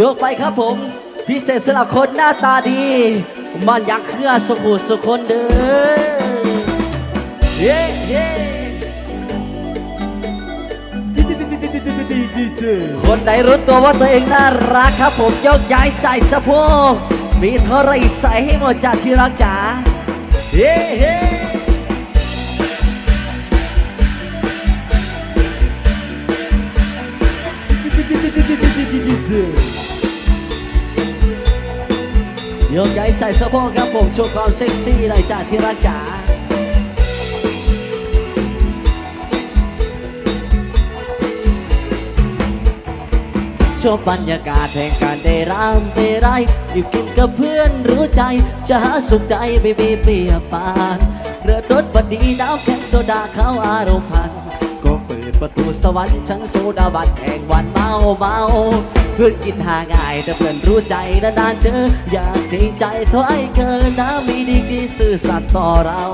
ยกไปครับผม พิเศษสำหรับคนหน้าตาดีมันยากเครือสมุสุคนเด้อเย้เย้คนไหนรู้ตัวว่าตัวเองน่ารักครับผมยกย้ายใส่สะโพกมีเท่าไรใส่ให้หมดจากที่รักจ๋าเฮ้ เฮ้ยกย้ายใส่สะโพกครับผมโชว์ความเซ็กซี่เลยจ้าที่รักจ๋าชอบบรรยากาศแห่งการได้รำได้ไรอยู่กินกับเพื่อนรู้ใจ จะหาสุขใจไม่มีเปรียปาน เรือรถบัดดีน้ำแข็งโซดาเขาอารมณ์พัน ประตูสวรรค์ชั้นโซดาบันแห่งวันเมาเมาเพื่อนกินหาง่ายแต่เพื่อนรู้ใจและนานเจอ อยากเกรงใจเท่าไอ้เกินน้ำมีดีกีซื่อสัตย์ต่อเรา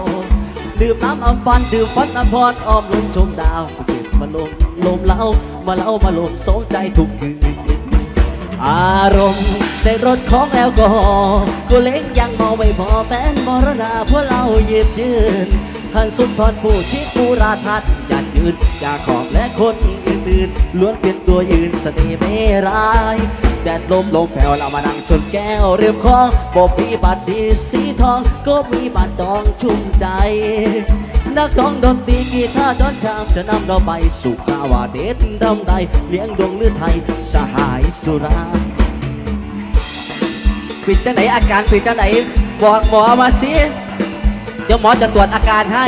ดื่มน้ำอัมพันดื่มฟันอัมพรอ้อมลมชมดาวเก็บมาลมลมเล่ามาเล่ามาลมสงใจทุกคืนอารมณ์ในรถของแอลกอฮอล์กูเล็กยังเมาไม่พอแป้นมรณาพวกเรายืดยืนท่านสุนทรผู้ชิดผู้ราทัดจัด ยืนจากขอบและคนอื่นๆล้วนเป็นตัวยืนเสน่ห์ไม่ร้ายแดดลมลมแผ่วเรามานั่งจนแก้วเรียมคองบอกมีบัตรดีสีทอง ก็มีบัตรดองชุ่มใจ นักร้องดนตรีกีตาร์จอนชามจะนำเราไปสู่ภาวะเด็ดดำใด เลี้ยงดวงเลือไทย สหายสุราปิดจังไหนอาการปิดจังไหนบอกหมอมาสิ เดี๋ยวหมอจะตรวจอาการให้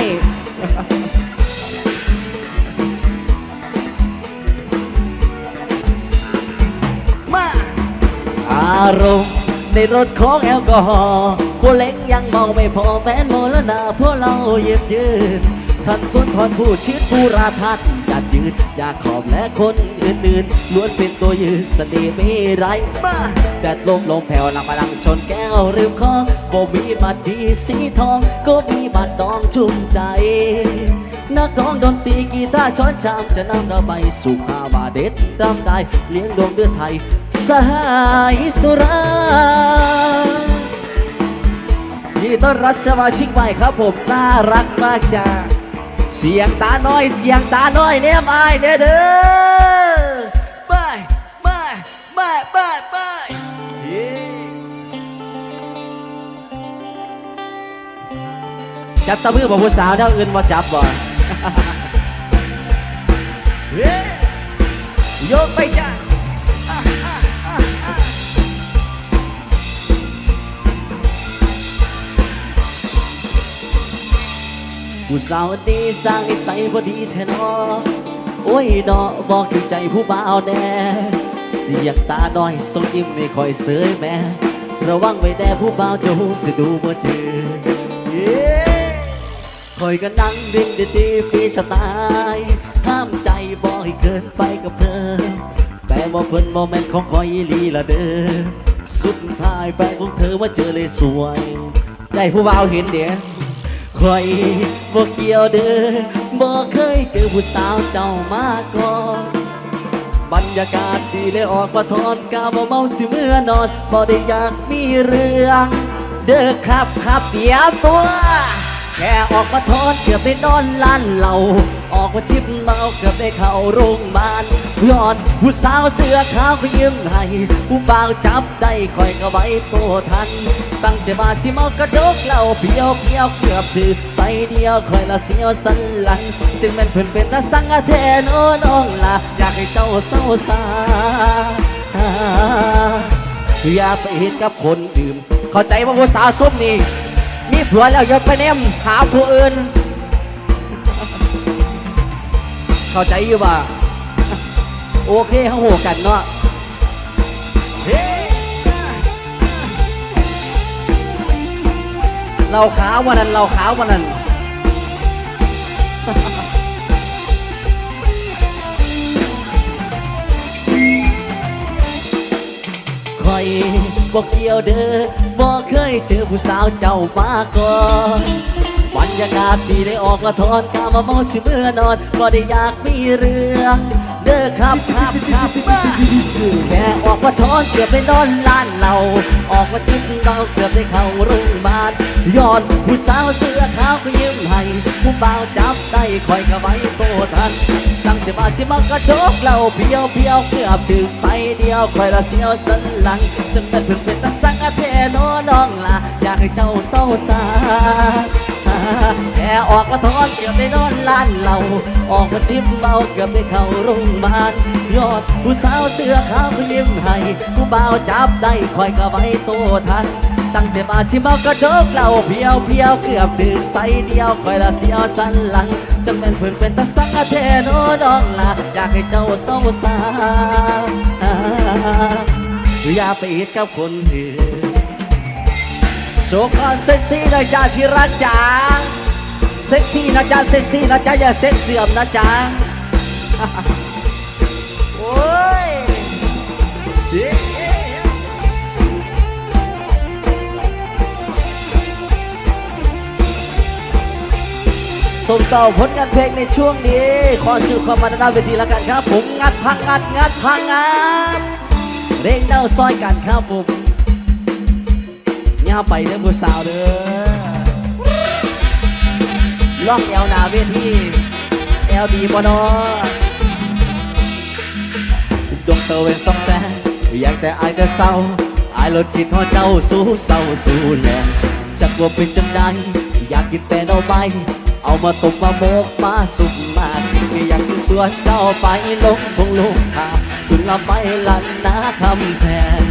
ารมณ์ในรถของแอลกอฮอล์ผู้เล็กยังเมาไม่พอแฟนโมแล้วนาพวกเราเย็บยืนท่านสุนทรผู้ชิดผู้ราทัดจัดยืนอยากขอบและคนอื่นๆล้วนเป็นตัวยืนเสน่ห์ไม่ไรมาแดดลมลมแผ่วหลังมาลังชนแก้วริมคอบ่มีบัตรดีสีทอง ก็มีบัตรดองชุ่มใจนักร้องดนตรีกีตาร์ช้อนชามจะนำเราไปสู่ภาวะเด็ดดำได้เลี้ยงดวงเดือนไทย สหายสุรานดีต้อนรับสมาชิกใหม่ครับผม น่ารักมากจ้าเสียงตาน้อยเสียงตาน้อยเนี่ยมายเด้อเด้อไปไปไปไปไปเย้จับตะมือบอกผู้สาวเท่าอื่นมาจับบ่ยกไปจ้า ผู้สาวดีสร้างนิสัยพอดีแท้นอโอ้ยดอบอกถึงใจผู้บ่าวแน่ เสียงตาน้อยทรงยิ้มไม่ค่อยเสยแม่ระวังไว้แด่ผู้บ่าวจะหูสิดูบ่เจอเย้คอยก็นั่งดินดีดีๆฟรีสไตล์ห้ามใจบ่ให้เกินไปกับเธอ แต่ว่าเพิ่นโมเมนต์ของคอยอีหลีละเด้อสุดท้ายแฟนของเธอว่าเจอเลยสวยได้ผู้บ่าวเห็นเดี๋ยว คอยบ่เกี่ยวเด้อบ่เคยเจอผู้สาวเจ้ามาก่อนบรรยากาศดีเลยออกมาทอนกาบ่เมาสิเมื่อนอนบ่ได้อยากมีเรื่อง เด้อครับครับเตียตัว แค่ออกมาทอนเกือบได้นอนล้านเหล่าออกมาจิบเมาเกือบได้เข้าโรงพยาบาล ย้อน ผู้สาวเสื้อขาวก็ยิ้มให้ผู้บ่าวจับได้คอยก็ไว้ตัวทัน ตั้งใจมาสิเมากระดกเหล้าเพียวเพียวเกือบถือใส่เดียวคอยละเสียวสันหลัง จึงแม่นเพิ่อนเป็นตาสังอาแทนโอ้น้องละอยากให้เจ้าเศร้าสาอย่าไปเห็นกับคนอื่นเข้าใจว่าผู้สาวส้มนี่มีผัวแล้วอย่าไปแนมหาผู้อื่น เข้าใจอยู่ป่ะ โอเคเขาโหกันเนาะเราขาววันนั้นเราขาววันนั้นคอยบอกเกี่ยวเด้อบอกเคยเจอผู้สาวเจ้ามาก่อนบรรยากาศดีได้ออกละทอนกามาเมาสิเมื่อนอนบ่ได้อยากมีเรื่อง เด้อครับครับครับมาแค่ออกมาทอนเกือบไปนอนล้านเรา ออกมาจิ้มเราเกือบไปเข้าโรงพยาบาลยอนผู้สาวเสื้อขาวก็ยิ้มให้ผู้บ่าวจับได้คอยกระไว้โตทันตั้งใจมาสิมากระดกเราเพียวเพียวเกือบถึงใส่เดียวคอยละเสียวสันหลังจนเป็นเพิ่งเป็นตาสังอาเทโนน้องลาอยากให้เจ้าเศร้าสา แค่ออกมาทอนเกือบได้นอนล้านเราออกมาจิ้มเมาเกือบได้เข้าโรงพยาบาลยอดผู้สาวเสื้อขาวก็ยิ้มให้ผู้บ่าวจับได้คอยกระไว้โตทันตั้งใจมาสิมากระดกเราเพียวเพียวเกือบถึงใส่เดียวคอยละเสียวสันหลังจนเป็นเพื่อนเป็นตาสังเทโนน้องลาอยากให้เจ้าเศร้าสาอย่าไปอิดกับคนอื่น โชว์ความเซ็กซี่หนะจ๊ะที่รักจ๋าเซ็กซี่นะจ๊ะเซ็กซี่นะจ๊ะอย่าเซ็กเสื่อมนะจ๊ะโอ้ยเย้ส่งต่อผลงานเพลงในช่วงนี้ ขอสื่อความมันหน้าเวทีแล้วกันครับ ผมงัดทางงัดงัดทางงัดเร่งเด้าซอยกันครับผม ย่าไปเด้องผู้สาวเด้อล่องแอวนาเวทีแอลดีบ่นอดวงเตะเวนสองแสนอยากแต่อายแต่เศร้าอายรถคิดทอดเจ้าสู้เศร้าสู้แลงจักว่าเป็นจังใดอยากกินแต่ดอกใบเอามาตบมาโมกมาสุกมากินก็อยากสิสวนเจ้าไปลงพงลงทาคุณละไปลันนาคำแพง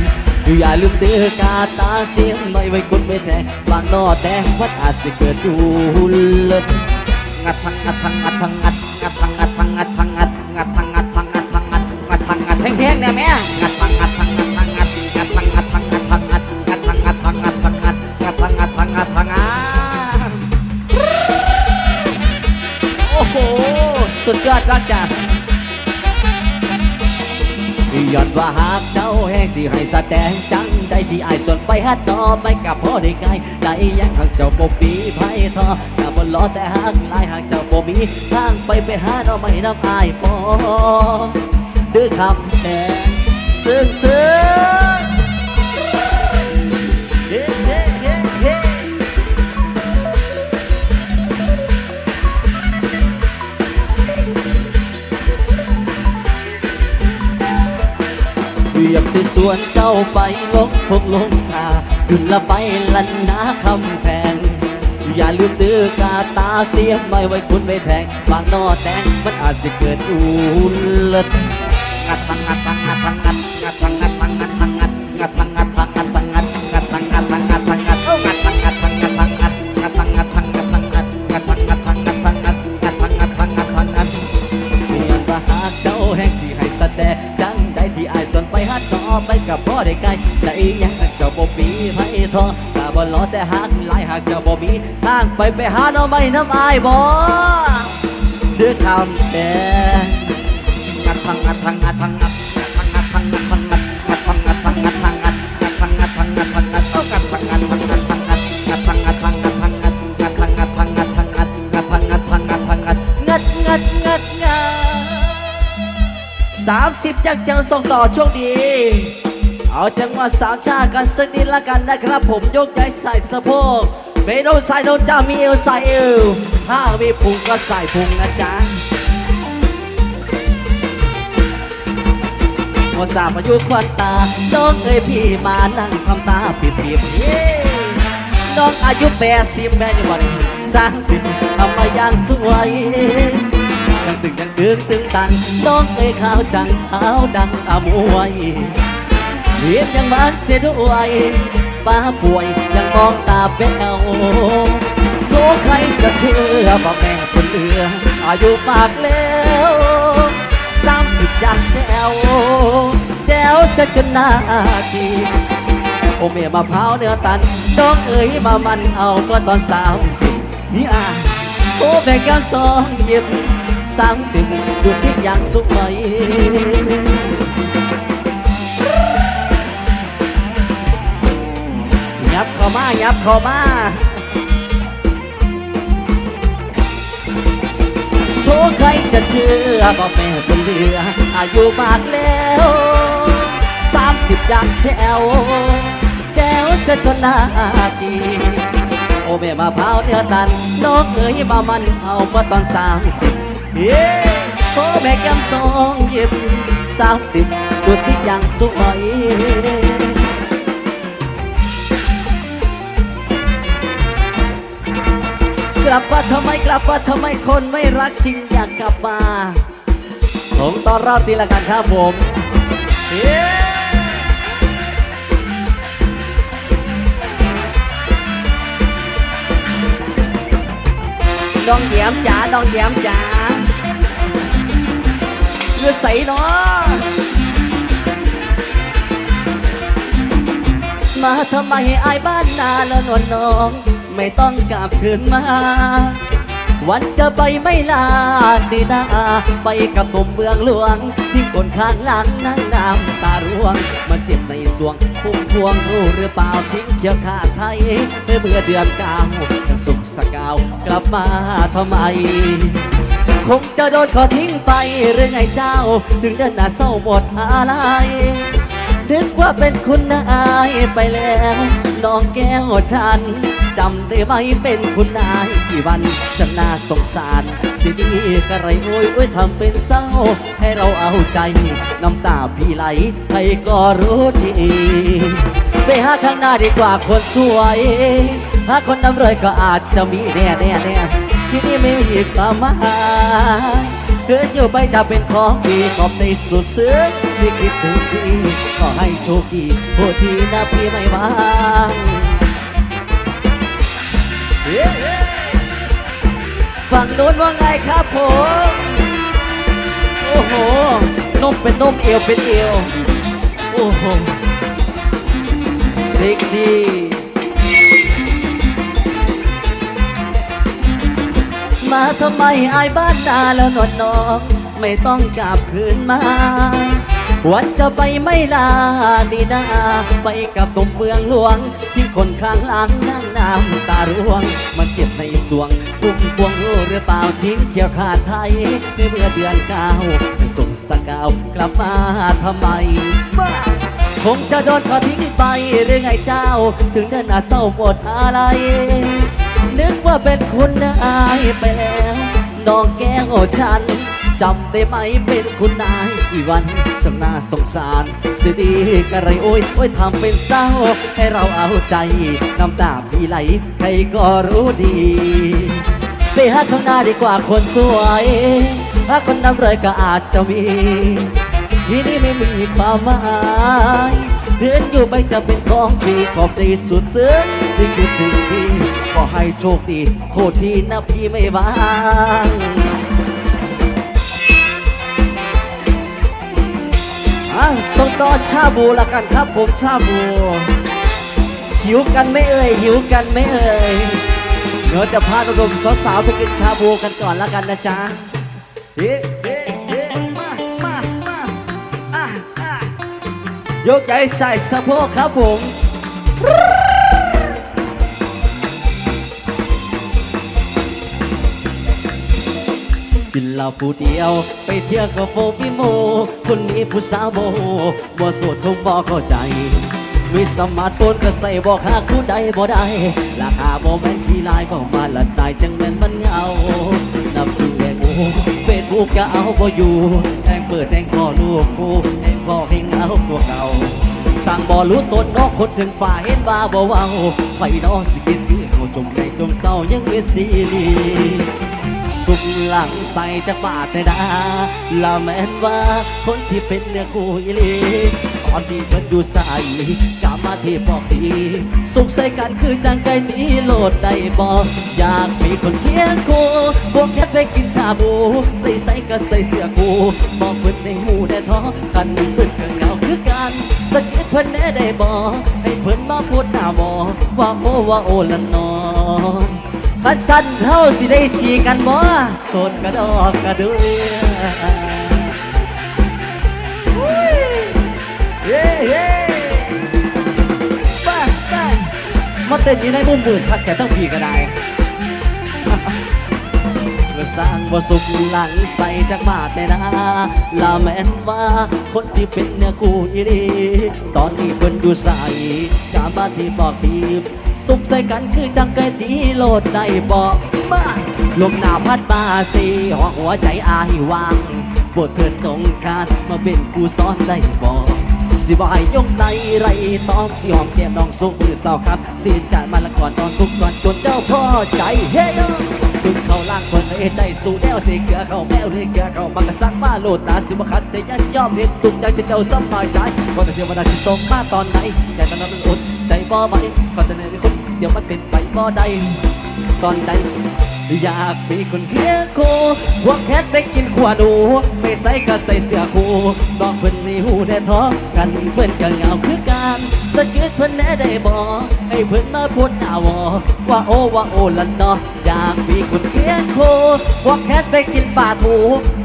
อย่าลืมเตือกาตาเสียงไม่ไว้คนไม่แทงบางนอแดงวัดอาจสิเกิดดูเลิศงัดทังงัดทังงัดทังงัดงัดทังงัดทังงัดทังงัดงัดทังงัดทังงัดทังงัดงัดทังงัดแห้งๆเนี่ยแม่งัดทังงัดทังงัดทังงัดงัดทังงัดทังงัดทังงัดงัดทังงัดทังงัดทังงัดงัดทังงัดทังงัดทังงัดโอ้โหสุดยอดรักจ้ะ ย้อนว่าหากเจ้าแห้งสิให้แสดงจังได้ที่อายส่วนไปฮัดต่อไปกับพ่อได้ไกลได้ยังหากเจ้าบ่ปีไพ่ทอกับบนล้อแต่หากลายหากเจ้าบ่มีทางไปไปหาเราไม่น้ำอายปอด้วยคำแต่ซึ้งซึ้ง ยบสิสวนเจ้าไปลงพงลงทาขึ้นละไปลันนาคำแพง อย่าลืมดื้อกาตาเสียไม่ไว้คุณไปแทงบางนอแตงมันอาจสิเกิดอุลิศงัดทังัดทังัดทังงัดงัด อตาบ่ล้อแต่หากหลายหากจ้าบ่มีทางไปไปหาเนาะไม่น้ำอายบ่ด้วยคำแต่งัดทังงัดทังงัดทังงัดงัดทังงัดทังงัดงัดทังงัดทังงัดทังงัดงัดทังงัดทังงัดทังงัดโอ้งัดทังงัดทังงัดทังงัดงัดทังงัดทังงัดทังงัดงัดทังงัดทังงัดทังงัดงัดทังงัดทังงัดทังงัดงัดงัดงัดงัดสามสิบจากเจ้าส่งต่อช่วงดี เอาจังหวะสามชาติกันสักนิดละกันนะครับผมยกใหญ่ใส่สะโพกเมโนใส่โนนจะมีเอวใส่เอวถ้ามีพุงก็ใส่พุงนะจ๊ะพอสามอายุควันตาน้องเอ้ยพี่มานั่งทำตาปิบปิบเย้น้องอายุแปดสิบแม่ยังบอกสามสิบทำมาอย่างสวยจังตึงจังตึงตึงตังน้องเอ้ยขาวจังขาวดังอมวย เรียนยังมันเสียด้วยป้าป่วยยังมองตาเป็นเงาโลใครจะเชื่อว่าแม่คนเลืออายุมากแล้วสามสิบยังแจวแจวเสร็จจนหน้าจีโอเมียมะพร้าวเนื้อตันน้องเอ๋ยมามันเอาก็ตอนสามสิบนี่อะโอ้แบ่งกันสองหยิบสามสิบดูสิอย่างสุขไหม มายับเข้ามาโทษใครจะเชื่อก็แม่เป็นเหลือ อายุมากแล้วสามสิบยางแจวแจวเสร็จก็นาจีโอแม่มาพร้าวเนื้อตันน้องเอ๋ยมามันเอามาตอนสามสิบเย้โอแม่แก้มสองหยิบสามสิบดูสิยังสวย กลับมาทำไมกลับมาทำไมคนไม่รักจริงอยากกลับมาส่งตอนรับทีละกันครับผมเย้น้องแย้มจ๋าน้องแย้มจ๋าเลือดใสเนาะมาทำไมอายบ้านนาแล้วนวลน้อง ไม่ต้องกลับคืนมา วันจะไปไม่ลาดีนาไปกับหนุ่มเมืองหลวง ที่คนข้างหลังนั่งน้ำตาร่วงมันเจ็บในสวงพุ่มพวงรู้หรือเปล่าทิ้งเคียวขาดไทยเมื่อเมื่อเดือนเก้ายังสุขสกาวกลับมาทำไมคงจะโดนขอทิ้งไปหรือไงเจ้า ถึงเดินหน้าเศร้าหมดอะไรนึกว่าเป็นคุณนายไปแล้ว น้องแก้วฉัน จำได้ไหมเป็นคุณนายกี่วันจะน่าสงสาร สิดีกระไรโอ้ยโอ้ยทำเป็นเศร้า ให้เราเอาใจ น้ำตาพี่ไหลใครก็รู้ดี ไปหาข้างหน้าดีกว่าคนสวย หาคนน้ำรวยก็อาจจะมีแน่แน่แน่ที่นี่ไม่มีความหมายเดินอยู่ไปถ้าเป็นของดีขอบในสุดซึ้งที่คิดถึงพี่ขอให้โชคดีโทษทีนะพี่ไม่ว่าง ฝั่งโน้นว่าไงครับผม โอ้โหนมเป็นนมเอวเป็นเอว โอ้โห เซ็กซี่มาทำไมอายบ้านนาแล้วนวลน้อง ไม่ต้องกลับคืนมาวันจะไปไม่ลาดีนาไปกับตมเมืองหลวงที่คนข้างหลังนั่ง น้ำตาร่วง มันเจ็บในสวงพุ่มพวงรู้หรือเปล่าทิ้งเขียวขาดไทยในเมื่อเดือนเก้าส่งสกาวกลับมาทำไมคงจะโดนเขาทิ้งไปหรือไงเจ้า ถึงเดินหน้าเศร้าหมดอะไร นึกว่าเป็นคุณนายไปแล้วน้องแก้วฉันจำได้ไหมเป็นคุณนายกี่วัน จำน่าสงสารเสียดีกระไรโอ้ยโอ้ยทำเป็นเศร้า ให้เราเอาใจน้ำตาพี่ไหล ใครก็รู้ดี ไปหาข้างหน้าดีกว่าคนสวยหาคนน้ำเลยก็อาจจะมี ที่นี่ไม่มีความหมายเดินอยู่ไปจะเป็นของดีขอบใจสุดซึ้งที่คิดถึงพี่ขอให้โชคดีโทษทีนะพี่ไม่ว่าง อะส่งต่อชาบูละกันครับผมชาบู หิวกันไม่เอ่ยหิวกันไม่เอ่ยเดี๋ยวจะพาระดมสาวๆไปกินชาบูกันก่อนละกันนะจ๊ะเฮ้เฮ้เฮ้มามามาอะอะยกใหญ่ใส่สะโพกครับผม กินเหล้าผู้เดียว ไปเที่ยวกับโฟพี่โม คนนี้ผู้สาวโมบ่โสดคงบ่เข้าใจมีสมาร์ทโฟนก็ใส่บอกหากู้ใดบ่ได้ ราคาบ่แม่นที่ลายก็มาละตายจังแม่นมันเหงานับถึงแดงโอ้เฟซบุ๊กก็เอาบ่อยู่แทงเปิดแทงพ่อลูกกูแทงพ่อให้เงากว่าเก่าสั่งบ่รู้ตนนอกคนถึงฝ่าเห็นว่าบ่เว้าไฟนอสิกินคือเขาจมในจมเศร้ายังมีซีรี ส์สุกหลังใส่จากบาทในดาละแม่นว่าคนที่เป็นเนื้อคู่อีลีตอนที่เพิ่นอยู่ใส่กลับมาที่บอกทีสุขใส่กันคือจังไก่นี้โลดได้บอกอยากมีคนเคียงคู่พวกแค่ไปกินชาบูไปใส่ก็ใส่เสื้อคู่บอกเพิ่นในหูได้ท้อกันเพิ่นก็เงาคือกันสักเก็ตเพิ่นแน่ได้บอกให้เพิ่นมาพูดหน้าบอว่าโอว่าโอละนอ คันสั้นเท่าสิได้สีกันบ่สดกระดอกกระเดืออุ้ยเย้เย้ไปไปมาเต้นอยู่ในมุมมืดคักแก่ต้องพีก็ได้ สร้างบ่สุขหลังใส่จากมาแต่นาลาแม่นว่าคนที่เป็นเนื้อคู่อีดีตอนนี้เพิ่นอยู่ใส่กามาที่บอกทีสุขใส่กันคือจังไกตีโลดได้บอกมาลมหนาวพัดมาสีห้องหัวใจอายว่างปวดเถิดตรงคานมาเป็นกูซ้อนได้บอกสิบายยงในไรตอมสิหอมแก้มน้องสุกมือสาวครับสีการมาละก่อนตอนทุกตอนจนเจ้าพ่อใจเฮ้ยดึง เขาล่างคนเอ็ดได้สู่แนวสีเกลือเขาแมวเรียเกลือเขามากระซังมาโลดตาสิบขัดแต่ยังสิยอมเห็นตุกใจที่เจ้าสบายใจว่าแต่เทวดาสิส่งมาตอนไหนใจตอนนั้นมันอดใจบ่ไหวขาจะเนรคนเดี๋ยวมันเป็นไปบ่ได้ตอนใดอยากมีคนเคียงคู่พวแคทไปกินขวาดู ใส่ก็ใส่เสื้อคู่ดอกเพิ่นในหูได้ท้อกันเพิ่นก็เหงาคือกันสะกิดเพิ่นแน่ได้บอกให้เพิ่นมาพูดหน้าวอว่าโอว่าโอละเนาะอยากมีคนเคียงคู่พวกแคทไปกินปลาทู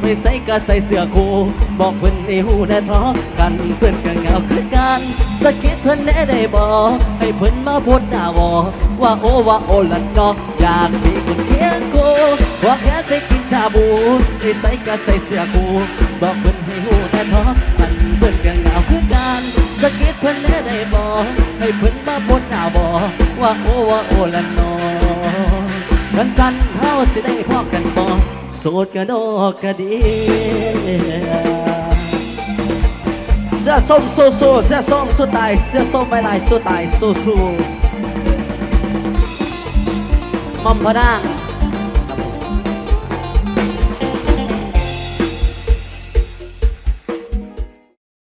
ไม่ใส่ก็ใส่เสื้อคู่บอกเพิ่นในหูได้ท้อกันเพิ่นก็เหงาคือกันสะกิดเพิ่นแน่ได้บอกให้เพิ่นมาพูดหน้าวอว่าโอว่าโอละเนาะอยากมีคนเคียงคู่ ว่าแค่ไปกินชาบูให้ใส่ก็ใส่เสื้อคู่บอกเพิ่นให้หูแต่ท้อมันเพิ่นก็เหงาคือกันสะกิดเพิ่นแน่ได้บอกให้เพิ่นมาพูดหน้าบอกว่าโอว่าโอละนาะกันสั้นเฮาสิได้พอกันบ่โสดกระดกกระดีเสื้อส้มสู้สู้เสื้อส้มสู้ตายเสื้อส้มไม่ลายสู้ตายสู้สู้มัมพะนาง